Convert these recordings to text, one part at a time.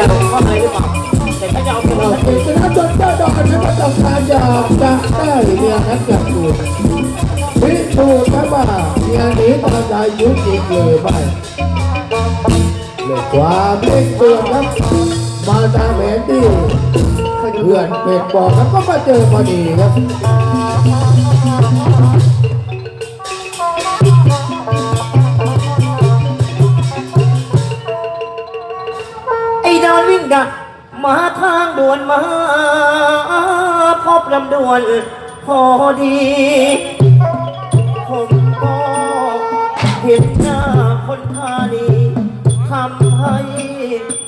ยวข้องอะไรหรือเปล่าแต่ถ้าจะเอาเป็นเราเราเป็นจนเจ้าดอกนั้นก็ต้องการอยากจะได้เมียนั้นกลับตัวพิสูจน์ว่าเมียนี้ตาใจยุจริงหรือไม่เลยความเล่นเกินครับมาตาแผนที่เพื่อนเป็ดบอกแล้วก็มาเจอพอดีครับ ดักมาทางด่วนมาพบลำดวนพอดี ผมก็เห็นหน้าคนทานีทำให้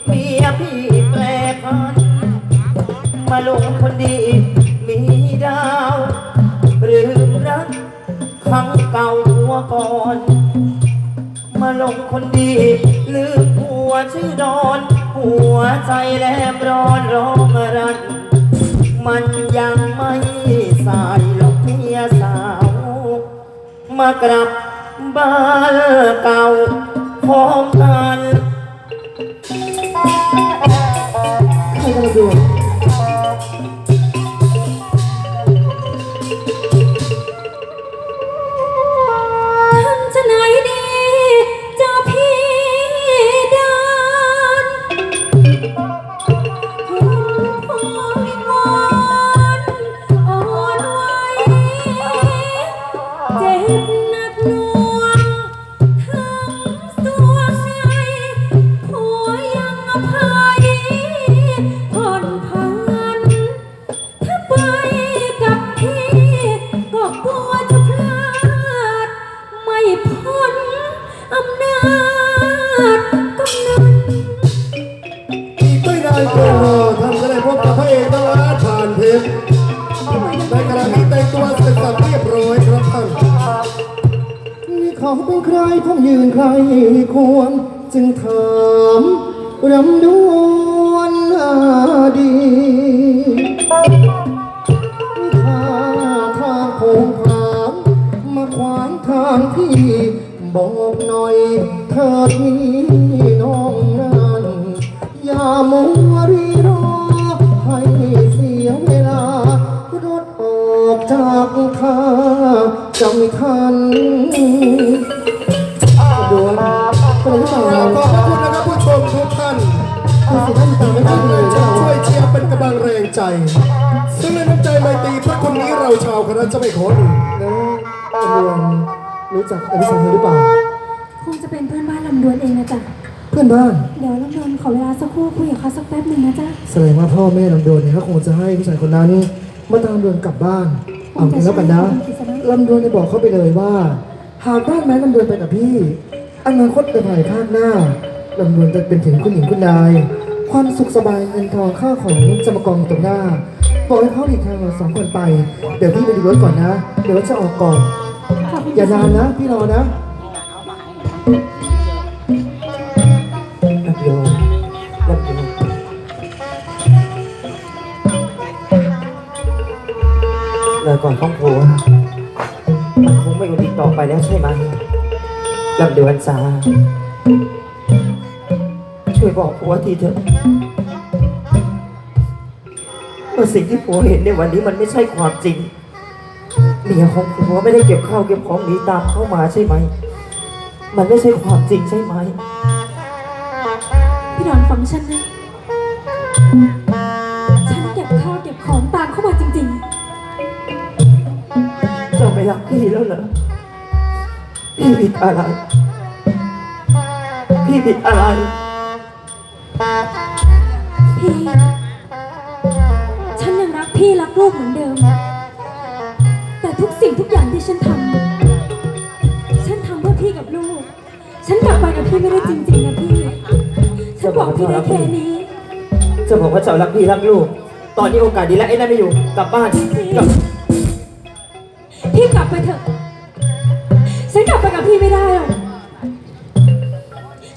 เมียพี่แปลพัน มาลงคนดีมีดาวหรือรักครั้งเก่าหัวก่อน มาลงคนดีลืมผัวชื่อดอน หัวใจแลมร้อนร้องรัน มันยังไม่สายหรอกเมียสาว มากลับบ้านเก่าพร้อมกันให้ดู เขาเป็นใครผมยืนใครควร จึงถามรำดวนอาดีท่าทางโผงผางมาขวางทางพี่บอกหน่อยเถิดนี่น้องนั้นอย่ามัวรีรอ จากท่าจะไม่ทันดวนเป็นหรือเปล่าขอบพระคุณนะครับผู้ชมทุกท่านคือสิท่านตามไม่ท่าทันนเลยจะเจ้าช่วยเชียร์เป็นกำลังแรงใจ ซึ่งในน้ำใจไมตรีพระคนนี้เราชาวคณะจะไม่ขออื่นแล้วดวนรู้จักอภิสังหรือเปล่า คงจะเป็นเพื่อนบ้านลำดวนเองนะจ๊ะ เพื่อนบ้าน เดี๋ยวลำดวนขอเวลาสักครู่คุยกับเขาสักแป๊บหนึ่งนะจ๊ะ แสดงว่าพ่อแม่ลำดวนเนี่ยเขาคงจะให้ผู้ชายคนนั้นมาตามดวนกลับบ้าน เอางี้แล้วกันนะลำดวนจะบอกเขาไปเลยว่า หากบ้านแม้ลำดวนไปกับพี่อนาคตในภายภาคหน้าลำดวนจะเป็นถึงคุณหญิงคุณนาย ความสุขสบายเงินทองข้าวของจะมากองตรงหน้าบอกให้เขาหลีกทางเราสองคนไป เดี๋ยวพี่ไปดูรถก่อนนะ เดี๋ยวรถจะออกก่อนอบคุณอย่านานนะ พี่รอนะ ลยก่อนข้องผัวมันคงไม่อยู่ดีต่อไปแล้วใช่ไหมลำเดวนสาช่วยบอกผัวทีเถอะว่าสิ่งที่ผัวเห็นในวันนี้มันไม่ใช่ความจริงเมียของผัวไม่ได้เก็บข้าวเก็บของหนีตามเข้ามาใช่ไหม มันไม่ใช่ความจริงใช่ไหม พี่ดอนฟังฉันนะ ไม่รักพี่แล้วเหรอ พี่ผิดอะไร พี่ผิดอะไรๆพี่ ฉันยังรักพี่รักลูกเหมือนเดิม แต่ทุกสิ่งทุกอย่างที่ฉันทำ ฉันทำเพื่อพี่กับลูก ฉันกลับไปกับพี่ไม่ได้จริงๆนะพี่ ฉันบอกพี่ได้แค่นี้เจะบอกว่าเจ้ารักพี่รักลูก ตอนนี้โอกาสดีแล้วไอ้นั่นไม่อยู่ กลับบ้านกลับ พี่กลับไปเถอะ ฉันกลับไปกับพี่ไม่ได้หรอก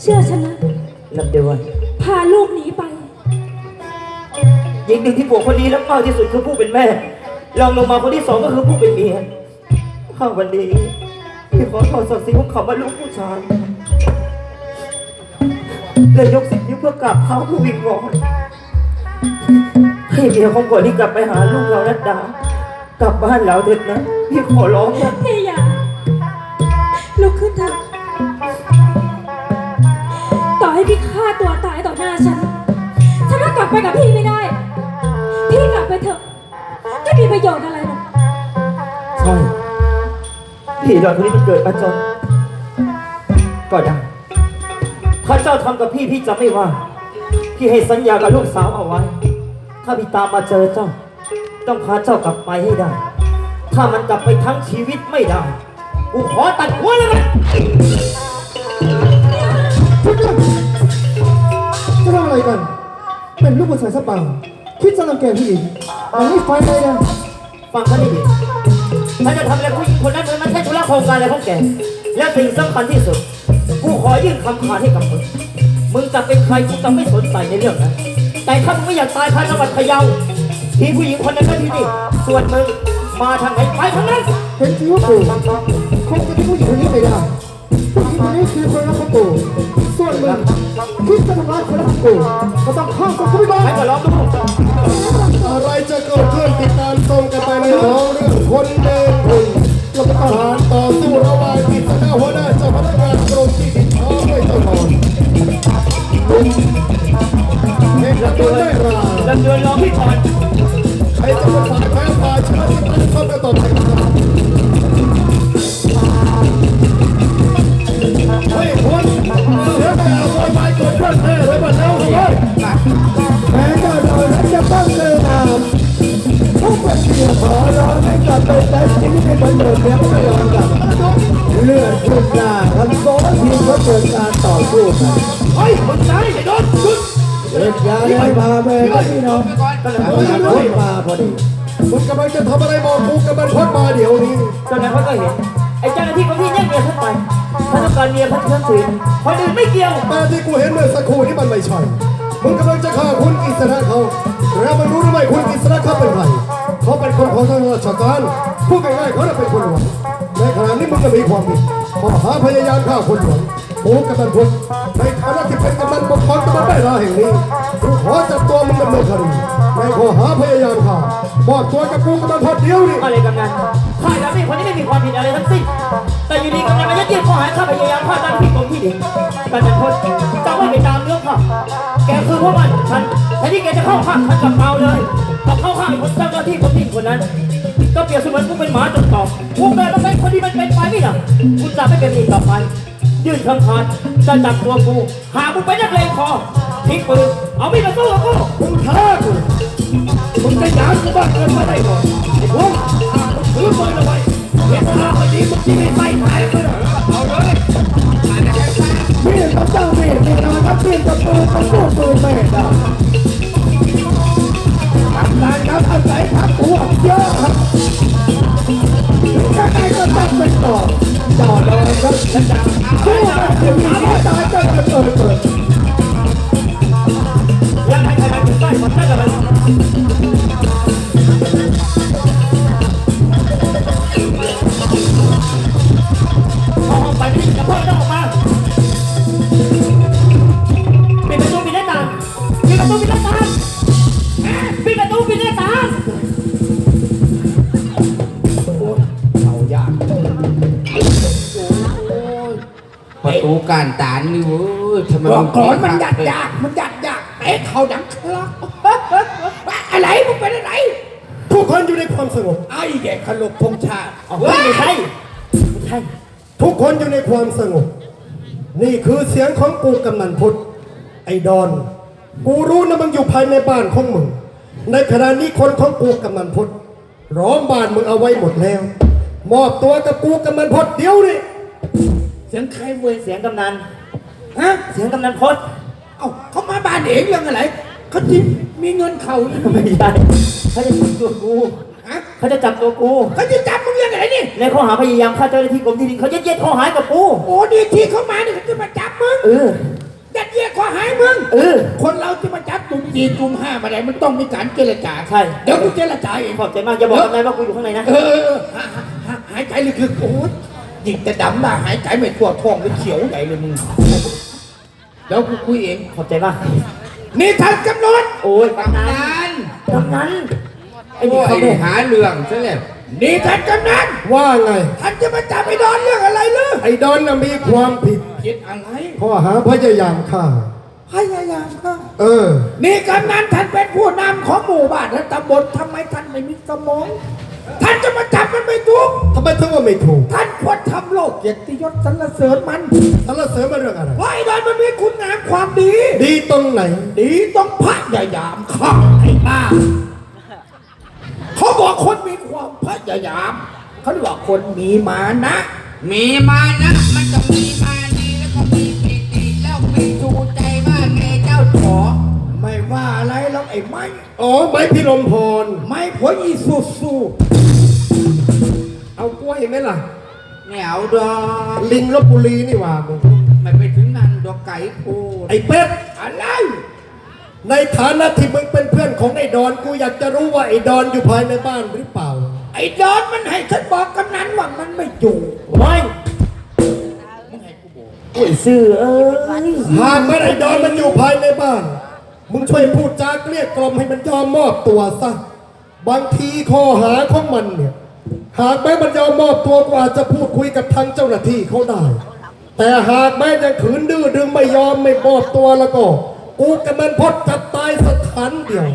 เชื่อฉันนะ ลำเดือนพาลูกหนีไป หญิงหนึ่งที่ผัวคนนี้รักมากที่สุดคือผู้เป็นแม่รองลงมาคนที่สองก็คือผู้เป็นเมียข้าวันนี้พี่ขอถอดศักดิ์ศรีของเขาว่าลูกผู้ชายเลยยกสิบนิ้วเพื่อกราบเท้าผู้วิงวอนให้เมียของผัวนี่กลับไปหาลูกเรานัดดา กลับบ้านเราเถิดนะ พี่ขอร้องนะพี่อย่าลุกขึ้นเถอะต่อให้พี่ฆ่าตัวตายต่อหน้าฉัน ฉันก็กลับไปกับพี่ไม่ได้ พี่กลับไปเถอะไม่มีประโยชน์อะไรหรอกใช่พี่ดอนคนนี้มันเกิดมาจนก็ได้ถ้าเจ้าทำกับพี่พี่จะไม่ว่า พี่ให้สัญญากับลูกสาวเอาไว้ ถ้าพี่ตามมาเจอเจ้า ต้องพาเจ้ากลับไปให้ได้ ถ้ามันกลับไปทั้งชีวิตไม่ได้ กูขอตัดหัวเลยนะจะทำอะไรกัน เป็นลูกผู้ชายสักเปล่าคิดจะรังแกผู้หญิงมันไม่ไฟเลยนะฟังเขาให้ดีถ้าจะทำอะไรผู้หญิงคนนั้นมันไม่ใช่ธุระโครงการอะไรของแก และสิ่งสำคัญที่สุด กูขอยื่นคำขาดให้กับมึง มึงจะเป็นใครกูจะไม่สนใจในเรื่องนั้น แต่ถ้ามึงไม่อยากตายภายในจังหวัดพะเยา ที่ผู้หญิงคนนั้นก็ที่นี่ ส่วนมึงมาทางไหนไปทางนั้น เห็นทีว่าปู่คงจะทิ้งผู้หญิงคนนี้ไม่ได้ผู้หญิงคนนี้คือคนรักของปู่ส่วนมึงคิดจะทำร้ายคนรักของปู่ก็ต้องข้ามกับกูไปบ้างไปก็ลองดูอะไรจะเกิดขึ้นติดตามชมกันไปในท้องเรื่องคนเดินคุณเราจะทหารต่อสู้ระหว่างกิจนาหัวหน้าเจ้าพนักงาน เอกตัวได้ราดำเนินรอพี่ก่อนใครจะเป็นฝ่ายแพ้ฝ่ายชนะที่ตั้งเข้าไปต่อไปครับเฮ้ยคนเสียงแต่โวยวายเกิดขึ้นแน่เลยบ้านเราเฮ้ยแม้จ้าดอยนั้นจะต้องเจอน้ำทุกเป็นเพียงขอร้องให้กลับไปแต่ชีวิตให้มันเหมือนเดิมไม่ยอกับเลือดขึ้นหน้าทั้งสองทีม เกิดการต่อสู้กันเฮ้ยมึงตายไอ้โดนหยุดเด็กยาได้พาแม่กับพี่น้องกำลังรถมาพอดีมึงกำลังจะทำอะไรบอกกูกำลังพ้นมาเดี๋ยวนี้เจ้านายเขาก็เห็นไอ้เจ้าหน้าที่ของพี่แย่งเมียฉันไปถ้าต้องการเมียพันเชื้อสีคนอื่นไม่เกี่ยวแต่ที่กูเห็นเมื่อสักครู่นี้มันไม่ใช่มึงกำลังจะฆ่าคุณกิษณะเขาแล้วมันรู้หรือไม่คุณกิษณะเขาเป็นใครเขาเป็นคนของทางราชการพูดง่ายๆเขาน่ะเป็นคนหลวงในขณะนี้มึงก็มีความผิดข้อหาพยายามฆ่าคนหลวง โอ้กำนันพลในฐานะที่เป็นกำนันปกครองตำบลแม่ลาแห่งนี้กูขอจับตัวมึงดำเนินคดีในข้อหาพยายามฆ่ามอบตัวกับกูกำนันพลเดียวนี่อะไรกำนันข้าแล้วนี่คนนี้ไม่มีความผิดอะไรทั้งสิ้น แต่อยู่ดีกำนันมายัดเยียดข้อหาข้าพยายามฆ่าเจ้าหน้าที่กรมที่ดินกำนันพลเจ้าว่าไปตามเรื่องข้าแกคือพวกมันฉันแทนที่แกจะเข้าข้างฉันกับเมาเลยกลับเข้าข้างคนเจ้าหน้าที่กรมที่ดินคนนั้นก็เปรียบเสมือนกูเป็นหมาจนตอบกูแกต้องเป็นคนที่มันเป็นไปไม่ได้กูจะไม่เป็นอีกต่อไป ยื่นคำขาดจะจับตัวกู หากูไปนักเลงพอทิ้งปืนเอามีดมาสู้กับกูมึงท้ากูมึงจะหยามกูบ้างเกินไปได้ก่อนไอ้พวกถือปืนเอาไว้เห็นท่าพอดีมึงที่ไม่ใส่ตายเลยเอาเลยพี่กับเจ้าพี่พี่นอนกับพี่กับปืนกับสู้ปืนไม่ได้ทำงานครับอาศัยพักหัวเยอะครับยังไงก็ต้องเป็นต่อต่อเลยครับสู้ กก่อนมันยัยัดยากมันยัดยากเอ๊ะเขาดังคลักอะไรมึงเป็นอะไรทุกคนอยู่ในความสงบไอ้แกขลบพงชาติออกมาไม่ใช่ไม่ใช่ทุกคนอยู่ในความสงบนี่คือเสียงของกูกำนันพุทธไอ้ดอน กูรู้นะมึงอยู่ภายในบ้านของมึง ในขณะนี้คนของกูกำนันพุทธร้อมบ้านมึงเอาไว้หมดแล้ว มอบตัวกับกูกำนันพุทธเดี๋ยวนี้เสียงใครเว้ยเสียงกำนัน ฮะเสียงกำนันพศเอ้าเขามาบ้านเองเรื่องอะไรเขาจิมีเงินเขาอีกไม่ใช่เขาจะจับตัวกูฮะเขาจะจับตัวกูเขาจะจับมึงเรื่องอะไรนี่ในข้อหาพยายามฆ่าเจ้าหน้าที่กรมที่ดินเขายัดเยียดข้อหากับกูโอ้ดีที่เขามาเนี่ยเขาจะมาจับมึงเออยัดเยียดข้อหายมึงเออคนเราจะมาจับกลุ่มสี่กลุ่มห้ามาได้มันต้องมีการเจรจาใช่เดี๋ยวกูเจรจาเองขอบใจมากอย่าบอกกำนันว่ากูอยู่ข้างในนะเออเออเออหาหาหาหายใจลึกๆโอ้ยยิ่งจะดำมาหายใจไม่ทั่วท้องเลยเขียวใหญ่เลยมึง เดี๋ยวกูคุยเอง ขอบใจมากนี่ท่านกำนันโอ้ยกำนักำนันนกำนันไอ้โอ้นี่เขายเนี่ยหาเรื่องซะแล้วนี่ท่านกำนันว่าไง ท่านจะมาจับไอ้ดอนเรื่องอะไรเรื่องไอ้ดอนน่ะมีความผิดผิดอะไรข้อหาพยายามฆ่า พยายามค่ะเออ นี่กำนันท่านเป็นผู้นำของหมู่บ้านและตำบลทำไมท่านไม่มีสมอง ท่านจะมาจับมันไม่ถูกทำไมถึงว่าไม่ถูกท่านควรทำโลกเกียรติยศสรรเสริญมันสรรเสริญมาเรื่องอะไร ว่าไอ้ดอนมันมีคุณงามความดี ดีตรงไหน ดีต้องพยายามฆ่าไอ้บ้าเขาบอกคนมีความพยายาม เขาเรียกว่าคนมีมานะ มีมานะ มันต้องมีมาดีแล้วก็มีปิติแล้วมีชูใจว่าไงเจ้าขอไม่ว่าอะไรแล้วไอ้ไม้ อ๋อ ไม้พิรมพร ไม้ผัวอีสูสู เอากล้วยไหมล่ะ ไม่เอาดอกลิงลบบุรีนี่หว่ามึงไม่ไปถึงนั่นดอกไก่พูดไอ้เป็ดอะไร ในฐานะที่มึงเป็นเพื่อนของไอ้ดอนกูอยากจะรู้ว่าไอ้ดอนอยู่ภายในบ้านหรือเปล่า ไอ้ดอนมันให้ฉันบอกกำนันว่ามันไม่อยู่โอ้ยโอ้ยซื่อเอ้ยหากแม้ไอ้ดอนมันอยู่ภายในบ้าน มึงช่วยพูดจาเกลี้ยกล่อมให้มันยอมมอบตัวซะ บางทีข้อหาของมันเนี่ย หากแม้มันยอมมอบตัวก็อาจจะพูดคุยกับทางเจ้าหน้าที่เขาได้ แต่หากแม้ยังขืนดื้อดึงไม่ยอมไม่มอบตัวแล้วก็ กูกับมันพดจับตายสถานเดียว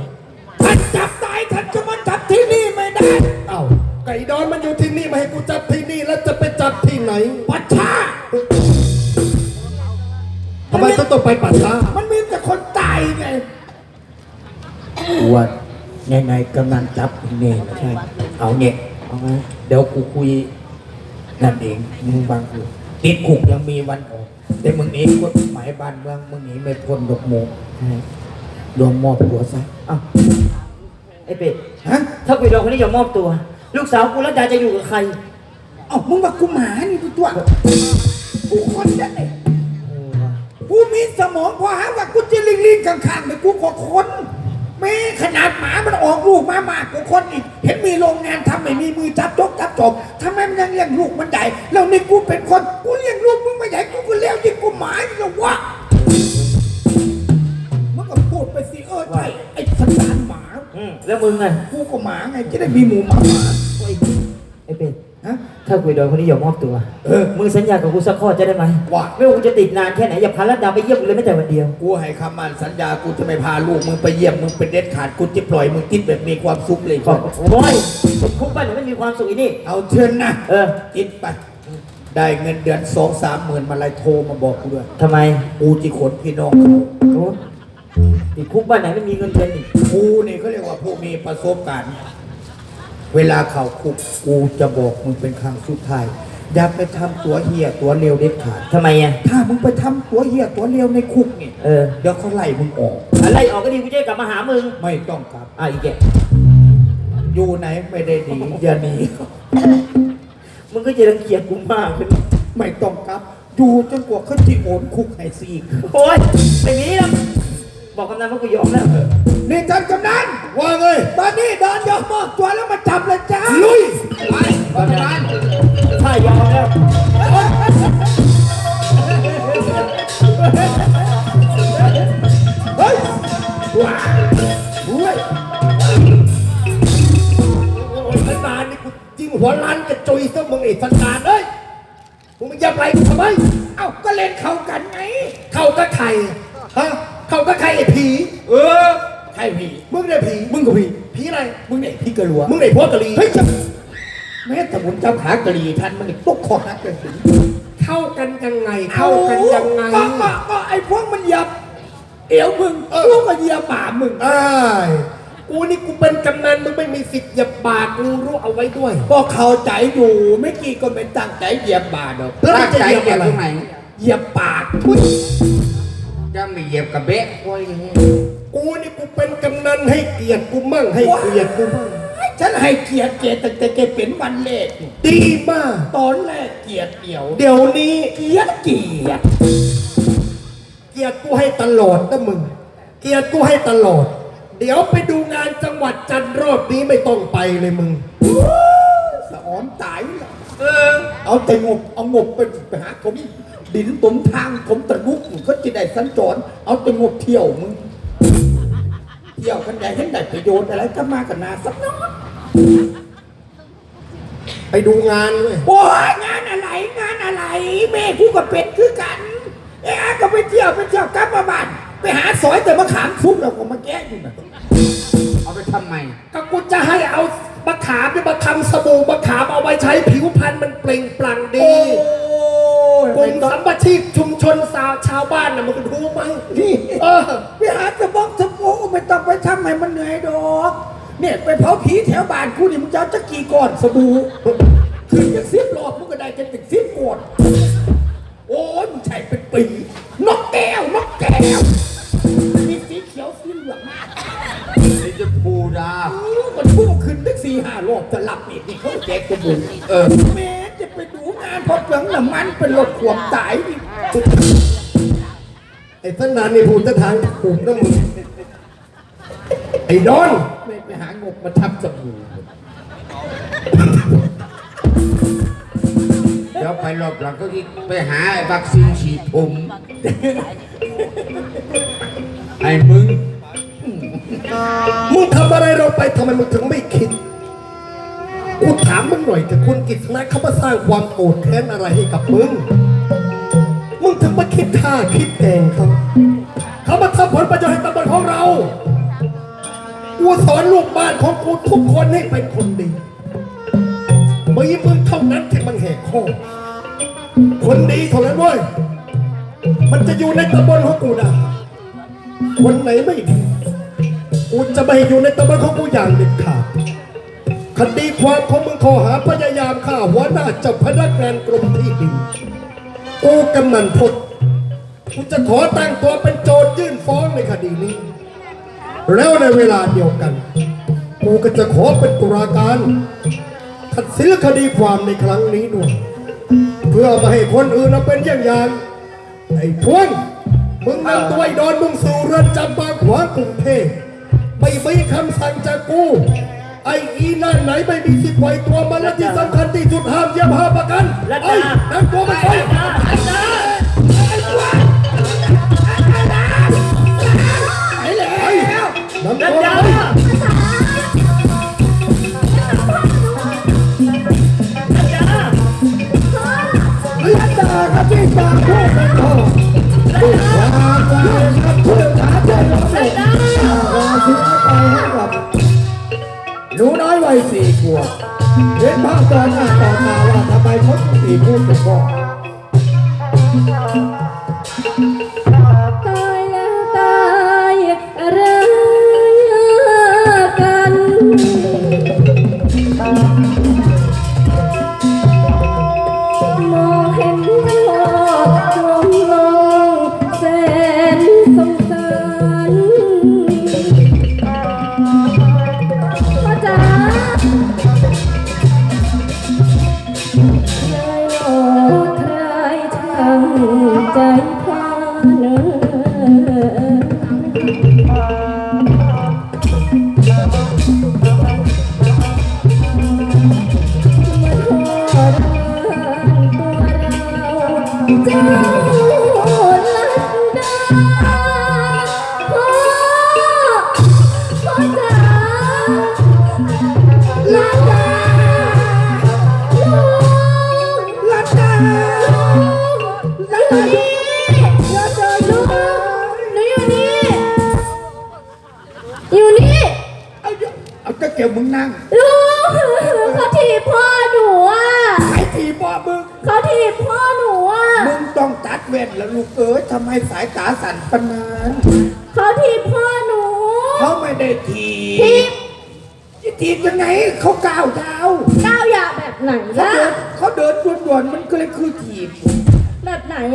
ท่านจับตายท่านจะมาจับที่นี่ไม่ได้ เอ้าไก่ดอนมันอยู่ที่นี่มาให้กูจับที่นี่แล้วจะไปจับที่ไหนปัชชาทำไมต้องไปปัดตามันมีแต่คนตายไงว่าไงไงกำนันจับเน่ใช่ เอาเนี่ย เอาไงเดี๋ยวกูคุยนั่นเองมึงฟังกูติดคุกยังมีวันออกแต่มึงหนี้กฎหมายบ้านเมืองมึงหนีไม่พ้นดอกโมงรวมมอบตัวซะอ้าวไอ้เป็ดฮะถ้ากุยดองคนนี้ยอมมอบตัว ลูกสาวกูรัตดาจะอยู่กับใครเอ้ามึงว่ากูหมานี่ตัวตัวกูคนเดียวนี่กูมีสมองพอหาว่ากูจะลิงลิงข้างๆแต่กูก็คนแม่ขนาดหมามันออกลูกมามากกว่าคนอีก เห็นมีโรงงานทำไม่มีมือจับจกจับจบทำไมมันยังเลี้ยงลูกมันใหญ่แล้วนี่กูเป็นคนกูเลี้ยงลูกมึงไม่ใหญ่กูก็เลี้ยงยิ่งกูหมาอีกแล้ววะมึงก็พูดไปสิเออใช่ไอ้สันดานหมาอืมแล้วมึงอะกูก็หมาไงจะได้มีหมูหมา ถ้ากุยดองคนนี้ยอมมอบตัว เออ มึงสัญญากับกูสักข้อจะได้ไหมว่าไม่ว่ากูจะติดนานแค่ไหนอย่าพารัตดาไปเยี่ยมกูเลยแม้แต่วันเดียว กูให้คำมั่นสัญญากูจะไม่พาลูกมึงไปเยี่ยมมึงเป็นเด็ดขาดกูจะปล่อยมึงกินแบบมีความสุขเลยบอกโอ้ยคุกบ้านหนูไม่มีความสุขอีนี่ เอาเชิญนะเออกินไป ได้เงินเดือนสองสามหมื่นมาเลยโทรมาบอกกูด้วยทำไมกูจะขนพี่น้องโอ้ติดคุกบ้านไหนไม่มีเงินเดือนอีกกูนี่เขาเรียกว่าผู้มีประสบการณ์ เวลาเข้าคุกกูจะบอกมึงเป็นครั้งสุดท้าย อย่าไปทำตัวเหี้ยตัวเลวเด็ดขาด ทำไมอะ ถ้ามึงไปทำตัวเหี้ยตัวเลวในคุกนี่เออ เดี๋ยวเขาไล่มึงออก อะไรออกก็ดีกูจะได้กลับมาหามึงไม่ต้องกลับ อะอีกแกอยู่ไหนไม่ได้ดีอย่าหนีมึงก็จะรังเกียจกูมากเลยไม่ต้องกลับอยู่จนกว่าเขาจะโอนคุกให้ซีก โอ้ยไม่มีหรอก บอกกำนันว่ากูยอมแล้ว นี่ท่านกำนันว่าไงตอนนี้เดินยอมมอบตัวแล้วมาจับเลยจ้าลุยไปกำนันใช่ยอมแล้วเฮ้ยว้าวเฮ้ยโอ้ยสันดานนี่กูจริงหัวล้านกระจุยซะมึงไอ้สันดานเอ้ยมึงมายับไหลกูทำไมเอ้าก็เล่นเข้ากันไง เข้ากับใครฮะ เข้ากับใครไอ้ผี เออ ใครผี มึงเนี่ยผี มึงกับผี ผีอะไร มึงเนี่ยพี่กระหลัว มึงไหนพวกกะลี เฮ้ยจะแม้แต่บุญจำหากะลีท่านมันตกคอหักกันถึงเข้ากันยังไง เข้ากันยังไงก็ก็ก็ไอ้พวกมันเหยับ เอวมึงพวกก็เหยียบบ่ามึงอ้ายกูนี่กูเป็นกำนันมึงไม่มีสิทธิ์เหยียบบาดกูรู้เอาไว้ด้วย ก็เข้าใจอยู่ไม่กี่ก็ไม่ตั้งใจเหยียบบ่าดอกแล้วมัตั้นงจะใจเหยียบเหยียบอะไรตรงไหนเหยียบปากทุย จะไม่เหยียบกับเบ๊ะโอ้ยอย่างนี้กูนี่กูเป็นกำนันให้เกียรติกูมั่งให้เกียรติกูมั่งฉันให้เกียรติเกียรติตั้งแต่แกเป็นวันแรกนี่ดีมาก ตอนแรกเกียรติเดียว เดี๋ยวนี้เกียรติเกียรติเกียรติกูให้ตลอดนะมึง เกียรติกูให้ตลอด เดี๋ยวไปดูงานจังหวัดจันทร์รอบนี้ไม่ต้องไปเลยมึงสะออนตายเลยเออเอาแต่งบเอางบไปไปหาผม ดินตมทางผมตะลุกมึงก็จะได้สัญจร เอาแตงบเที่ยวมึง เที่ยวกันใหญ่เห็นได้ประโยชน์อะไรก็มากันนาสักน้อยไปดูงานเว้ยโอ้ยงานอะไรงานอะไร แม่กูก็เป็นคือกัน เอ๊ะก็ไปเที่ยวไปเที่ยวกลับมาบ้านไปหาสอยแต่มะขามทุบแล้วก็มาแก้อยู่นะเอาไปทำไมก็กูจะให้เอามะขามเนี่ยมาทำสบู่มะขามเอาไว้ใช้ผิวพรรณมันเปล่งปลั่งดียกลุ่มสัมป ชีพชุมชนสาวชาวบ้านน่ะมันก็รู้ไหมนี่เออไปหาสะบอกสะโพกไม่ต้องไปทำให้มันเหนื่อยดอกเนี่ยไปเผาผีแถวบ้านกูนี่มึงจะเอาจะกี่ก้อนสบู่คือจะสิบรอบมึงก็ได้จะติดสิบก้อนโอ้ยมึงใช่เป็นปีนกแก้วนกแก้วมีสีเขียวสีเหลืองนี่จะปูดาอู้มันพุ่งขึ้นตั้งสี่ห้ารอบจะหลับอีกนี่เขาแจกสบู่เออแม้จะไปดูงานพอเปลืองน้ำมันเป็นรถขวมตายดิ ไอ้ต้นนานนี่พูดจะทางถูกนะมึงไอ้นอนไม่ไปหางบมาทำสบู่เดี๋ยวไปรอบหลังก็ที่ไปหาไอ้วัคซีนฉีดผมไอ้มึง มึงทำอะไรเราไปทำไมมึงถึงไม่คิดกูถามมึงหน่อยแต่คุณกิษณะเขามาสร้างความโกรธแค้นอะไรให้กับมึง ถึงมาคิดท่าคิดแกงเขาเขามาทำผลประโยชน์ให้ตำบลของเรากูสอนลูกบ้านของกูทุกคนให้เป็นคนดีมีมึงเท่านั้นที่มันแหกข้อคนดีเท่านั้นเว้ยมันจะอยู่ในตำบลของกูนะคนไหนไม่ดีกูจะไม่อยู่ในตำบลของกูอย่างเด็ดขาดคดีความของมึงข้อหาพยายามฆ่าหัวหน้าเจ้าพนักงานกรมที่ดิน กูกำนันพดกูจะขอตั้งตัวเป็นโจทยื่นฟ้องในคดีนี้ แล้วในเวลาเดียวกัน กูก็จะขอเป็นตุลาการตัดสินคดีความในครั้งนี้ด้วยเพื่อไมาให้คนอื่นเอาเป็นอย่างอย่างไอ้พวงมึงนำตัวไอ้ดอนมึงสู่เรือนจำบางขวางกรุงเทพไม่มีคำสั่งจากกู ไอ้อีนั่นไหนไม่มีสิทธิ์ปล่อยตัวมาและที่สำคัญที่สุดห้ามเยี่ยมห้ามประกันและไอ้จ้านั่งตัวไปไปไปแล้วนั่งรัตัตวดาไปรัตดาลัดดาครับพี่จาพูดเป็นพ่อผู้ชายครับผู้ชายใจเราเองราศีไปให้กับ หนูน้อยวัยสี่ขวบเห็นภาพตอนหน้าตอนมาว่าทำไมเขาถึงตีพูดถึงพ่อ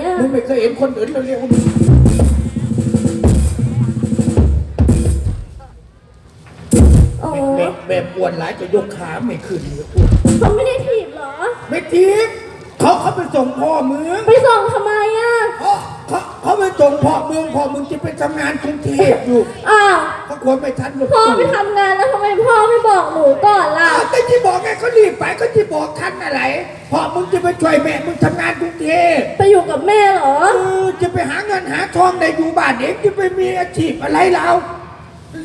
อะ มึงไม่เคยเห็นคนเดินเร็วอ๋อๆแบบแบบปวดหลายจะยกขาไม่ขึ้นเลยเขาไม่ได้ถีบเหรอ ไม่ทีบเขาเขาไปส่งพ่อมึงไปส่งทำไมอะ เขาเขาเขาไปส่งพ่อมึงพ่อมึงจะไปทำงานกรุงเทพอยู่ อ้าวเขา กลัวไม่ทันลูกพ่อไปทำงานแล้วทำไมพ่อไม่บอกหนูก่อนล่ะอ้าวแต่ที่บอกไงเขารีบไปก็ที่บอกทันอะไรเพอมึงจะไปช่วยแม่มึงทำงานกรุงเทพไปอยู่กับแม่เหรอเออจะไปหาเงินหาทองได้อยู่บ้านเองจะไปมีอาชีพอะไรแล้ว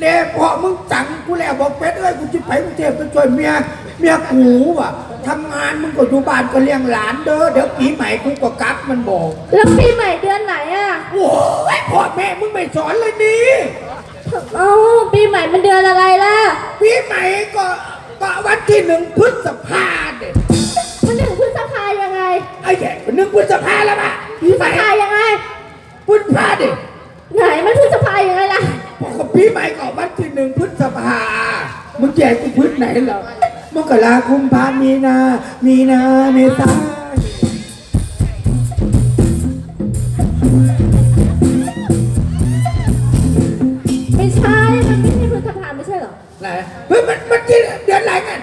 แล้วพอมึงสั่งกูแล้วบอกเป็ดเอ้ยกูจะไปกรุงเทพไปช่วยเมียเมียกูว่ะทำงานมึงก็อยู่บ้านก็เลี้ยงหลานเด้อเดี๋ยวปีใหม่กูก็กลับมันบอก แล้วปีใหม่เดือนไหนอะโอ้ยพ่อแม่มึงไม่สอนเลยนี่ เอ้าปีใหม่มันเดือนอะไรล่ะ ปีใหม่ก็ก็วันที่หนึ่งพฤษภาเด็ดมันหนึ่งพฤษภายังไง ไอ้แก่หนึ่งพฤษภาแล้วปะพฤษภายังไงพฤษภาเด็ดไหนมันพฤษภายังไงล่ะพอปีใหม่ก็วันที่หนึ่งพฤษภามึงแจกกูพฤษไหนเหรอมกราคุมพามีนา มีนาเมษา ไหนเฮ้ยมันมันที่เดือนไหนกัน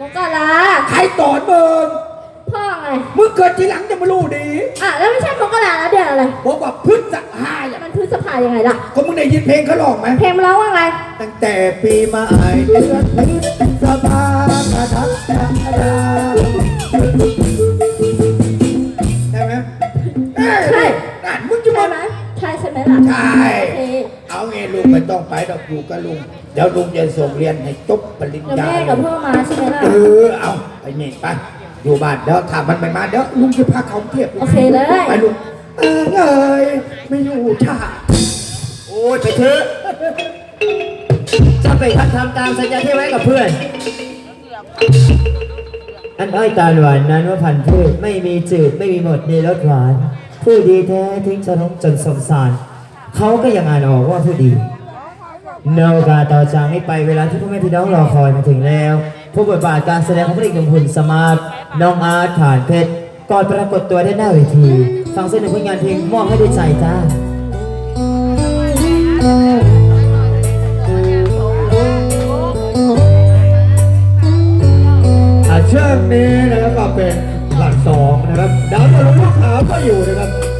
มกราใครตอนมึงพ่อไงมึงเกิดทีหลังจะมารู้ดีอะแล้วไม่ใช่มกราแล้วเดือนอะไรบอกว่าพฤษภาอะมันพฤษภายังไงล่ะก็มึงได้ยินเพลงเขาหลอกไหมเพลงมันร้องว่าไงตั้งแต่ปีมาไอเดือนพฤษภากระทับกระดาใช่ไหมเอ้ยใช่นั่นมึงจะใช่มาไหมใช่ใช่ไหมล่ะใช่โอเคเอาไงลุงไม่ต้องไปดอกอยู่กับลุงเดี๋ยวลุงจะส่งเรียนให้จบปริญเดี๋ยวญาแม่กับพ่อมาใช่ไหมล่ะ เออเอาไอ้นี่ไปอยู่บ้านเดี๋ยวถ้ามันไม่มาเดี๋ยวลุงจะพาเขาเทียบโอเคเลย ไปลุงเออเงยไม่อยู่ชาโอ้ยไปเถอะจะไปทำตามสัญญาที่ไว้กับเพื่อน อันอ้อยตาลหวานนั้นว่าพันธุ์พืชไม่มีจืดไม่มีหมดในรสหวาน ผู้ดีแท้ทิ้งชนกจนสมสาร เขาก็ยังอ่านออกว่าผู้ดี ในโอกาสต่อจากนี้ไปเวลาที่พ่อแม่พี่น้องรอคอยมาถึงแล้ว ผู้บทบาทการแสดงของพระเอกหนุ่มหุ่นสมาร์ทน้องอาร์ตฐานเพชรก่อนปรากฏตัวได้หน้าเวที ฟังเส้นหนึ่งผลงานเพลงมอบให้ด้วยใจจ้าอะเชือกนี้นะครับก็เป็นหลักสองนะครับดาวตะลุงลูกขาวก็อยู่นะครับ